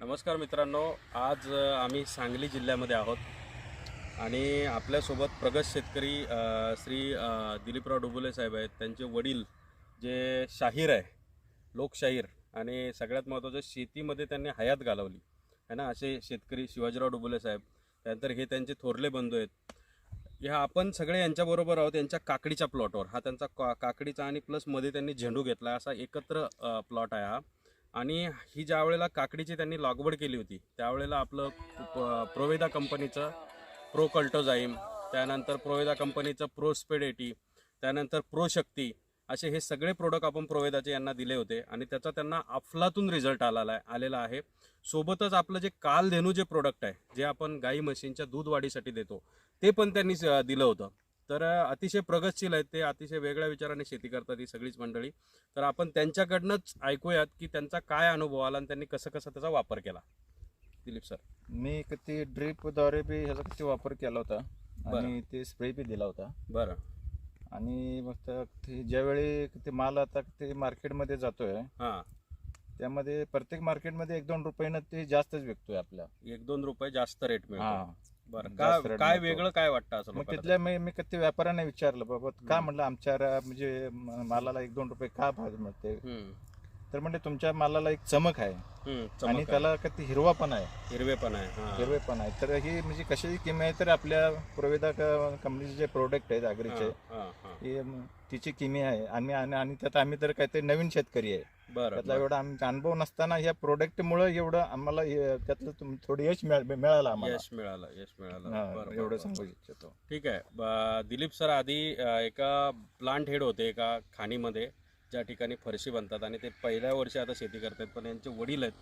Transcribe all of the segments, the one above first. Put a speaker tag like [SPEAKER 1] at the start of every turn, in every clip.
[SPEAKER 1] नमस्कार मित्रांनो आज आम्ही सांगली जिल्ह्यामध्ये आहोत. आणि आपल्यासोबत प्रगत शेतकरी श्री दिलीपराव डुबुले साहेब आहेत. त्यांचे वडील जे शाहीर आहे लोकशाहीर आणि सगळ्यात महत्त्वाचं शेतीमध्ये त्यांनी हयात घालवली. है ना? असे शेतकरी शिवाजीराव डुबुले साहेब. त्यानंतर हे त्यांचे थोरले बंधू आहेत. ह्या आपण सगळे यांच्याबरोबर आहोत त्यांच्या काकडीच्या प्लॉटवर हा त्यांचा का काकडीचा आणि प्लसमध्ये त्यांनी झेंडू घेतला. असा एकत्र प्लॉट आहे हा. आणि ही ज्या वेळेला काकडीची त्यांनी लागवड केली होती त्यावेळेला आपलं प्रोवेदा कंपनीचं प्रो कल्टोझाईम त्यानंतर प्रोवेदा कंपनीचं प्रो स्पेडेटी त्यानंतर प्रो शक्ती असे हे सगळे प्रोडक्ट आपण प्रोवेदाचे यांना दिले होते आणि त्याचा त्यांना अफलातून रिझल्ट आलेला आहे आलेला आहे. सोबतच आपलं जे कालधेनू जे प्रोडक्ट आहे जे आपण गाई म्हशींच्या दूध वाढीसाठी देतो ते पण त्यांनी स- दिलं होतं. तर अतिशय प्रगतशील आहेत ते अतिशय वेगळ्या विचाराने शेती करतात ही सगळीच मंडळी. तर आपण त्यांच्याकडनंच ऐकूयात की त्यांचा काय अनुभव आला आणि त्यांनी कसं कसं त्याचा वापर केला. दिलीप सर.
[SPEAKER 2] मी किती ड्रीपद्वारे बी ह्याचा किती वापर केला होता. आणि ते स्प्रे बी दिला होता.
[SPEAKER 1] बरं.
[SPEAKER 2] आणि मग ते ज्यावेळी ते माल आता ते मार्केटमध्ये जातोय
[SPEAKER 1] हां.
[SPEAKER 2] त्यामध्ये प्रत्येक मार्केटमध्ये एक दोन रुपयानं ते जास्तच विकतोय आपल्या.
[SPEAKER 1] एक दोन रुपये जास्त रेट मिळतो. बरं काय. वेगळं काय वाटतं असं
[SPEAKER 2] मग
[SPEAKER 1] लोकांना?
[SPEAKER 2] तिथल्या मी मी किती व्यापाऱ्यांना विचारलं बाबा का. म्हणलं आमच्या रा- म्हणजे म- मालाला एक दोन रुपये का भाव मिळते
[SPEAKER 1] हम्म,
[SPEAKER 2] तर म्हणजे तुमच्या मालाला एक चमक आहे
[SPEAKER 1] हम्म, चमक
[SPEAKER 2] आणि
[SPEAKER 1] आहे.
[SPEAKER 2] त्याला किती हिरवा पण आहे
[SPEAKER 1] हिरवे पण आहे हां.
[SPEAKER 2] हिरवे पण आहे तर ही म्हणजे कशाची किंमत आहे तर आपल्या प्रवेदा कंपनीचे जे प्रोडक्ट आहेत आगरीचे
[SPEAKER 1] हां, हां, हां.
[SPEAKER 2] ही म- तिची किमी आहे आणि आणि आणि त्यात आम्ही तर काहीतरी नवीन शेतकरी आहे त्यातला. एवढा आमचा अनुभव नसताना या प्रोडक्टमुळे एवढं आम्हाला त्यातलं थोडं यश मिळा- मिळालं आम्हाला.
[SPEAKER 1] यश मिळालं यश मिळालं.
[SPEAKER 2] एवढं. सांगू इच्छितो.
[SPEAKER 1] ठीक आहे. ब- दिलीप सर आधी एका प्लांट हेड होते एका खाणीमध्ये ज्या ठिकाणी फरशी बनतात आणि ते पहिल्या वर्षी आता शेती करतात पण यांचे वडील आहेत.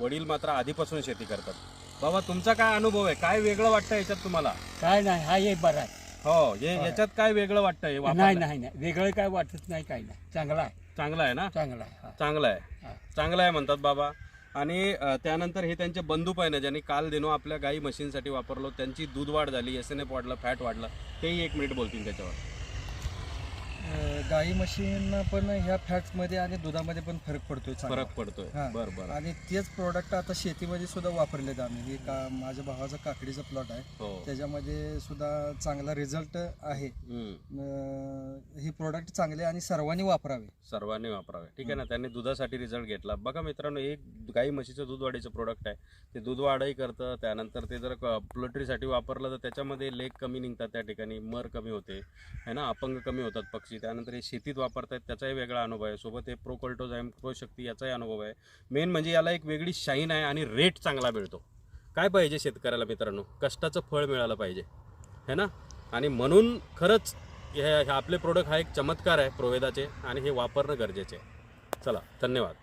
[SPEAKER 1] वडील मात्र आधीपासून शेती करतात. बाबा तुमचा काय अनुभव आहे? काय वेगळं वाटतं याच्यात तुम्हाला?
[SPEAKER 3] काय नाही हा एक बरा आहे.
[SPEAKER 1] हो हे याच्यात काय वेगळं वाटतं
[SPEAKER 3] नाही? नाही नाही. वेगळं काय वाटत नाही काही नाही. चांगला आहे.
[SPEAKER 1] चांगलं आहे ना?
[SPEAKER 3] चांगला आहे हा.
[SPEAKER 1] चांगलं आहे. चांगलं आहे म्हणतात बाबा. आणि अ, त्यानंतर हे त्यांचे बंधू पण आहे ज्यांनी काल देणो आपल्या गाई म्हशींसाठी वापरलो त्यांची दूध वाढ झाली एस एन एफ वाढलं फॅट वाढलं. तेही एक मिनिट बोलतील त्याच्यावर.
[SPEAKER 4] अं, गाई म्हशींना पण ह्या फॅट्समध्ये आणि दुधामध्ये पण फरक पडतोय चांगला.
[SPEAKER 1] फरक पडतोय.
[SPEAKER 4] हा.
[SPEAKER 1] बरं बरं.
[SPEAKER 4] आणि तेच प्रोडक्ट आता शेतीमध्ये सुद्धा वापरलेत आम्ही. हे का माझ्या भावाचा काकडीचा प्लॉट आहे.
[SPEAKER 1] हो.
[SPEAKER 4] त्याच्यामध्ये सुद्धा चांगला रिझल्ट आहे.
[SPEAKER 1] हम्म.
[SPEAKER 4] अं, हे प्रोडक्ट चांगले आणि सर्वांनी वापरावे.
[SPEAKER 1] सर्वांनी वापरावे. ठीक आहे ना? त्यांनी दुधासाठी रिझल्ट घेतला. बघा मित्रांनो एक गाई म्हशीचं दूध वाढीचं प्रोडक्ट आहे. ते दूध वाढही करतं. त्यानंतर ते जर पोल्ट्रीसाठी वापरलं तर त्याच्यामध्ये लेग कमी निघतात त्या ठिकाणी. मर कमी होते. है ना? अपंग कमी होतात पक्षी. त्यानंतर हे शेतीत वापरतायत त्याचाही वेगळा अनुभव आहे. सोबत हे प्रो प्रोशक्ती प्रो शक्ती याचाही अनुभव आहे. मेन म्हणजे याला एक वेगळी शाईन आहे आणि रेट चांगला मिळतो. काय पाहिजे शेतकऱ्याला मित्रांनो? कष्टाचं फळ मिळालं पाहिजे. है ना? आणि म्हणून खरंच हे हे आपले प्रोडक्ट हा एक चमत्कार आहे प्रोवेदाचे आणि हे वापरणं गरजेचे आहे. चला धन्यवाद.